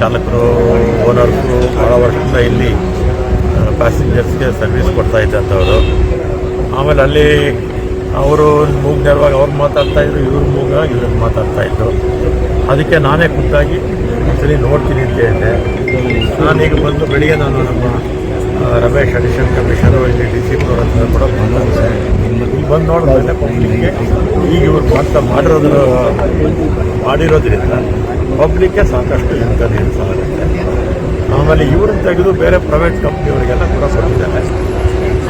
ಚಾಲಕರು, ಓನರ್ಸು ಭಾಳ ವರ್ಷದಿಂದ ಇಲ್ಲಿ ಪ್ಯಾಸೆಂಜರ್ಸ್ಗೆ ಸರ್ವಿಸ್ ಕೊಡ್ತಾ ಇದ್ದಂಥವ್ರು. ಆಮೇಲೆ ಅಲ್ಲಿ ಅವರು ಮೂಗ್ ನೇರವಾಗಿ ಅವ್ರು ಮಾತಾಡ್ತಾ ಇದ್ರು, ಇವ್ರ ಮೂಗ ಮಾತಾಡ್ತಾ ಇದ್ರು. ಅದಕ್ಕೆ ನಾನೇ ಖುದ್ದಾಗಿ ಸರಿ ನೋಡ್ತೀನಿ ಅಂತ ಹೇಳಿದೆ. ನಾನೀಗ ಬಂದು ಬೆಳಿಗ್ಗೆ ನಾನು ನಮ್ಮ ರಮೇಶ್ ಅಡಿಷನ್ ಕಮಿಷನರು ಇಲ್ಲಿ ಡಿ ಸಿ ಅವ್ರ ಹತ್ರ ಕೂಡ ಮಾತಾಡಿದೆ ಬಂದು. ನೋಡಿದ್ರೆ ಈಗ ಇವ್ರು ಮಾತಾ ಮಾಡಿರೋದ್ರ ಮಾಡಿರೋದ್ರಿಂದ ಪಬ್ಲಿಕ್ಗೆ ಸಾಕಷ್ಟು ಇನ್ಕನ್ವೀನಿಯನ್ಸ್ ಆಗುತ್ತೆ ಆಮೇಲೆ ಇವ್ರನ್ನ ತೆಗೆದು ಬೇರೆ ಪ್ರೈವೇಟ್ ಕಂಪ್ನಿಯವರಿಗೆಲ್ಲ ಕೂಡ ಕೊಟ್ಟಿದ್ದಾರೆ.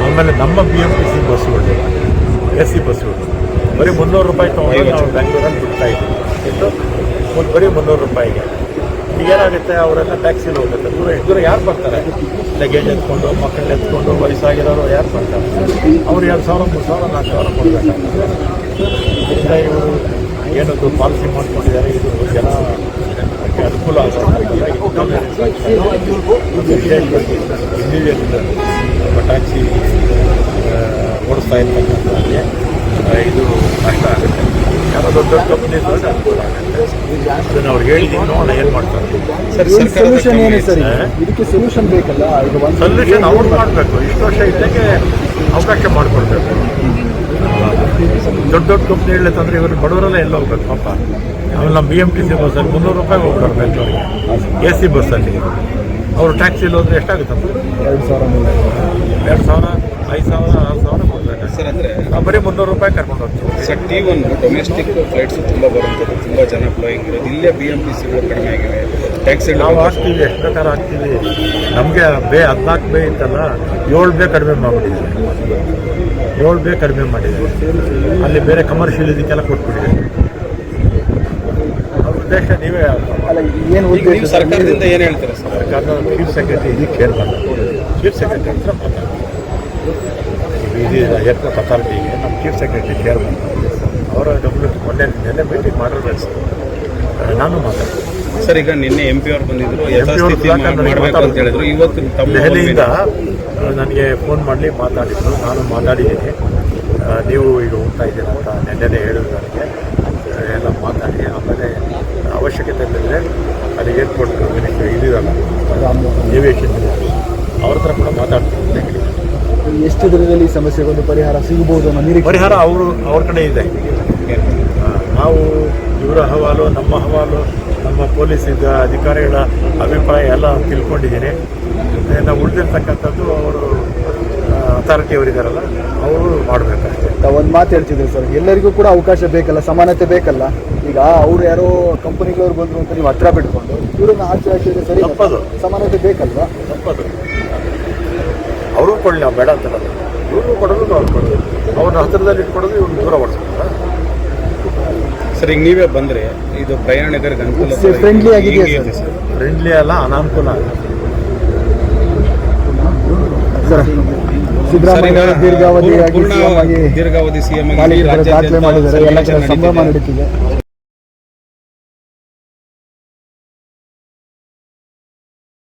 ಆಮೇಲೆ ನಮ್ಮ ಬಿ ಎಂ ಟಿ ಸಿ ಬಸ್ಸುಗಳು ಎ ಸಿ ಬಸ್ಸುಗಳು, ಬರೀ ಮುನ್ನೂರು ರೂಪಾಯಿ ತೊಗೊಂಡು ನಾವು ಬ್ಯಾಂಗ್ಳೂರಲ್ಲಿ ಬಿಡ್ತಾ ಇದ್ದೀವಿ. ಬರೀ ಮುನ್ನೂರು ರೂಪಾಯಿಗೆ. ಈಗ ಏನಾಗುತ್ತೆ, ಅವರೆಲ್ಲ ಟ್ಯಾಕ್ಸಿಲಿ ಹೋಗುತ್ತೆ. ದೂರ ದೂರ ಯಾರು ಬರ್ತಾರೆ? ಲಗೇಜ್ ಎತ್ಕೊಂಡು, ಮಕ್ಕಳನ್ನ ಎತ್ಕೊಂಡು, ವಯಸ್ಸಾಗಿರೋರು ಯಾರು ಬರ್ತಾರೆ? ಅವ್ರು ಎರಡು ಸಾವಿರ, ಮೂರು ಸಾವಿರ, ನಾಲ್ಕು ಸಾವಿರ ಕೊಡಬೇಕಾಗ್ತದೆ. ಇವರು ಏನೊಂದು ಪಾಲಿಸಿ ಮಾಡಿಕೊಂಡಿದ್ದಾರೆ ಇದು ಜನ ಅನುಕೂಲ ಇಂಡಿವಿಜುವಲ್ ಟ್ಯಾಕ್ಸಿ ಓಡಿಸ್ತಾ ಇರ್ತಕ್ಕಂಥದ್ದೇ ಇದು ಕಷ್ಟ ಆಗುತ್ತೆ. ಯಾರೋ ದೊಡ್ಡ ದೊಡ್ಡ ಕಂಪ್ನಿ ಅನುಕೂಲ ಆಗುತ್ತೆ. ಅದನ್ನು ಅವ್ರಿಗೆ ಹೇಳಿದ್ದೀನಿ ನೋಡೋಣ ಏನು ಮಾಡ್ತಾರೆ. ಸರ್ ಸೊಲ್ಯೂಷನ್ ಏನು ಸರ್ ಇದಕ್ಕೆ ಸೊಲ್ಯೂಷನ್ ಬೇಕಲ್ಲ? ಸೊಲ್ಯೂಷನ್ ಅವ್ರು ಮಾಡಬೇಕು. ಇಷ್ಟು ವರ್ಷ ಇದ್ದಂಗೆ ಅವಕಾಶ ಮಾಡಿಕೊಡ್ಬೇಕು. ದೊಡ್ಡ ದೊಡ್ಡ ಕಂಪ್ನಿ ತಂದ್ರೆ ಇವರು ಬಡವರೆಲ್ಲ ಎಲ್ಲ ಹೋಗ್ಬೇಕು ಪಾಪ. ಆಮೇಲೆ ನಮ್ಮ ಬಿ ಎಂ ಟಿ ಸಿ ಬಸ್ಸಲ್ಲಿ ಮುನ್ನೂರು ರೂಪಾಯಿ ಹೋಗ್ಬರ್ಬೇಕು ಎ ಸಿ ಬಸ್ಸಲ್ಲಿ ಅವರು ಟ್ಯಾಕ್ಸಿ ಹೋದ್ರೆ ಎಷ್ಟಾಗುತ್ತಪ್ಪ? ಎರಡು ಸಾವಿರ ಎರಡು ಸಾವಿರ ಐದು ಸಾವಿರ ಆರು ಸಾವಿರ ಕೊಡ್ಬೇಕು? ಸರ್ ಅಂದರೆ ನಾವು ಬರೀ ಮುನ್ನೂರು ರೂಪಾಯಿ ಕರ್ಕೊಂಡು ಹೋಗ್ತೀವಿ. Sir T one domestic flights ತುಂಬ ಬರುವಂಥದ್ದು ತುಂಬ ಜನ ಫ್ಲೋಯಿಂಗ್ ಇರೋದು ಇಲ್ಲೇ ಬಿ ಎಂ ಟಿ ಸಿಗಳು ಕಡಿಮೆ ಆಗಿವೆ. ಟ್ಯಾಕ್ಸಿ ನಾವು ಹಾಕ್ತೀವಿ ಎಷ್ಟು ಬೇಕಾದ್ರೆ ಹಾಕ್ತೀವಿ? ನಮಗೆ ಬೇ ಹದಿನಾಲ್ಕು ಬೇ ಇತ್ತಲ್ಲ ಏಳು ಬೇ ಕಡಿಮೆ ಮಾಡಿಬಿಟ್ಟಿದ್ದೀವಿ ಏಳು ಬೇ ಕಡಿಮೆ ಮಾಡಿದ್ದೀವಿ ಅಲ್ಲಿ ಬೇರೆ ಕಮರ್ಷಿಯಲ್ ಇದಕ್ಕೆಲ್ಲ ಕೊಟ್ಬಿಟ್ಟಿದ್ದಾರೆ. ಅವ್ರ ಉದ್ದೇಶ ನೀವೇ ಅಲ್ಲ ಏನು ಉದ್ದೇಶ ಸರ್ಕಾರದಿಂದ ಏನು ಹೇಳ್ತಾರೆ ಸರ್? ಸರ್ಕಾರದ ಚೀಫ್ ಸೆಕ್ರೆಟರಿ ಇದಕ್ಕೆ ಕೇಳ್ಬಾರ್ದು ಮಾಡ್ತಾರೆ ಚೀಫ್ ಸೆಕ್ರೆಟರಿ ಹತ್ರ ಮಾತಾಡ್ತೀವಿ ಇದು ಏರ್ಪೋರ್ಟ್ ಅಥಾರಿಟಿಗೆ ನಮ್ಮ ಚೀಫ್ ಸೆಕ್ರೆಟರಿ ಕೇಳ್ಬಾರ್ದು ಮಾಡ್ತಾರೆ ಅವರ ಡಬ್ಲ್ಯೂ ಮೊನ್ನೆ ನೆನ್ನೆ ಮೀಟಿಂಗ್ ಮಾಡಿರ್ಬೇಕು ಸರ್. ನಾನು ಮಾತಾಡ್ತೀನಿ. ಸರ್ ಈಗ ನಿನ್ನೆ ಎಂ ಪಿ ಅವ್ರು ಬಂದಿದ್ರು ಅಂತ ಹೇಳಿದ್ರು. ಇವತ್ತು ತಮ್ಮ ದೆಹಲಿಯಿಂದ ನನಗೆ ಫೋನ್ ಮಾಡಲಿ ಮಾತಾಡಿದ್ರು. ನಾನು ಮಾತಾಡಿದ್ದೀನಿ. ನೀವು ಈಗ ಹೋಗ್ತಾ ಇದ್ದೀರಾ ಅಂತ ನೆನ್ನೆ ಹೇಳಿದ್ರು ನನಗೆ ಆ, ಎಲ್ಲ ಮಾತಾಡಿ ಆಮೇಲೆ ಅವಶ್ಯಕತೆ ಇದ್ದರೆ ಅಲ್ಲಿ ಏರ್ಪೋರ್ಟ್ ಮಿನಿಸ್ಟರ್ ಇದಿರಲ್ಲ ಏವಿಯೇಷನ್ ಅವ್ರ ಹತ್ರ ಕೂಡ ಮಾತಾಡ್ತೀನಿ. ಎಷ್ಟು ದಿನದಲ್ಲಿ ಈ ಸಮಸ್ಯೆಗೆ ಒಂದು ಪರಿಹಾರ ಸಿಗಬಹುದು ಅನ್ನೋ ನಿರೀಕ್ಷೆ? ಪರಿಹಾರ ಅವರು ಅವ್ರ ಕಡೆ ಇದೆ. ನಾವು ಇವರ ಹವಾಲು ನಮ್ಮ ಹವಾಲು ನಮ್ಮ ಪೊಲೀಸ್ ಇದ್ದ ಅಧಿಕಾರಿಗಳ ಅಭಿಪ್ರಾಯ ಎಲ್ಲ ತಿಳ್ಕೊಂಡಿದ್ದೀನಿ. ನಾವು ಉಳಿದಿರ್ತಕ್ಕಂಥದ್ದು ಅವರು ಅಥಾರಿಟಿ ಅವರಿದ್ದಾರಲ್ಲ ಅವರು ಮಾಡಬೇಕಷ್ಟೇ. ಒಂದು ಮಾತು ಹೇಳ್ತಿದ್ರು ಸರ್. ಎಲ್ಲರಿಗೂ ಕೂಡ ಅವಕಾಶ ಬೇಕಲ್ಲ ಸಮಾನತೆ ಬೇಕಲ್ಲ. ಈಗ ಅವ್ರು ಯಾರೋ ಕಂಪನಿಗಳವ್ರು ಬಂದರು ಅಂತ ನೀವು ಹತ್ರ ಬಿಟ್ಕೊಂಡು ಇವ್ರನ್ನ ಆಚೆ ಹಾಕಿದ್ರೆ ಸರಿ ತಪ್ಪದು. ಸಮಾನತೆ ಬೇಕಲ್ವಾ? ತಪ್ಪದು. ಅವರು ಕೊಡಲಿ ನಾವು ಬೇಡ ಅಂತ ಇವ್ರಿಗೂ ಕೊಡೋದು ಅವ್ರು ಕೊಡೋದು. ಅವ್ರನ್ನ ಹತ್ತಿರದಲ್ಲಿ ಇಟ್ಕೊಡೋದು ಇವ್ರನ್ನ ದೂರ ಓಡಿಸ್ತಾರೆ ಸರ್ ಈಗ ನೀವೇ ಬಂದರೆ ಇದು ಪ್ರಯಾಣಿಕರಿಗೆ ಅನುಕೂಲ ಫ್ರೆಂಡ್ಲಿ ಆಗಿದೆ ಆಗಿದೆಯಾ ಸರ್? ಫ್ರೆಂಡ್ಲಿ ಅಲ್ಲ ಅನಾನುಕೂಲ ಸರ್ ಸಿದ್ದರಾಮಯ್ಯ ದೀರ್ಘಾವಧಿಯಾಗಿ ದೀರ್ಘಾವಧಿ ಸಿಎಂ ಆಗಿ ದಾಖಲೆ ಮಾಡಿದ್ದಾರೆ. ಎಲ್ಲ ಸಂಭ್ರಮ. ನಡೀತಿದೆ.